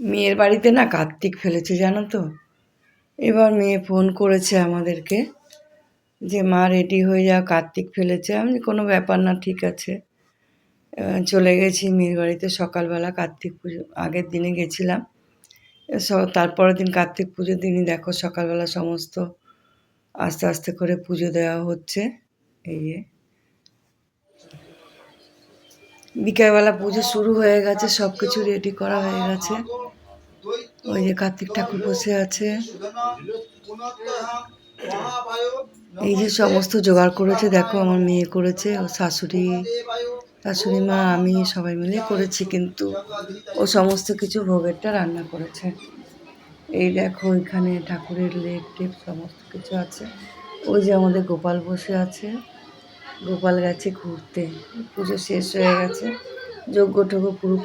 মেয়ের বাড়িতে না কার্তিক ফেলেছে, জানো তো? এবার মেয়ে ফোন করেছে আমাদেরকে যে, মা রেডি হয়ে যাও কার্তিক ফেলেছে। আমি কোনো ব্যাপার না, ঠিক আছে। চলে গেছি মেয়ের বাড়িতে। সকালবেলা কার্তিক পুজো, আগের দিনে গেছিলাম। তারপরের দিন কার্তিক পুজোর দিনই দেখো, সকালবেলা সমস্ত আস্তে আস্তে করে পুজো দেওয়া হচ্ছে। এই বিকেলবেলা পুজো শুরু হয়ে গেছে সব কিছু রেডি করা হয়ে গেছে। ওই যে কার্তিক ঠাকুর বসে আছে। এই যে সমস্ত জোগাড় করেছে, দেখো আমার মেয়ে করেছে, ও শাশুড়ি শাশুড়ি মা, আমি সবাই মিলে করেছি, কিন্তু ও সমস্ত কিছু ভোগেরটা রান্না করেছে। এই দেখো এখানে ঠাকুরের লেপ টেপ সমস্ত কিছু আছে। ওই যে আমাদের গোপাল বসে আছে। গোপাল গেছে ঘুরতে। পুজো শেষ হয়ে গেছে। যজ্ঞ টজ্ঞ পুরো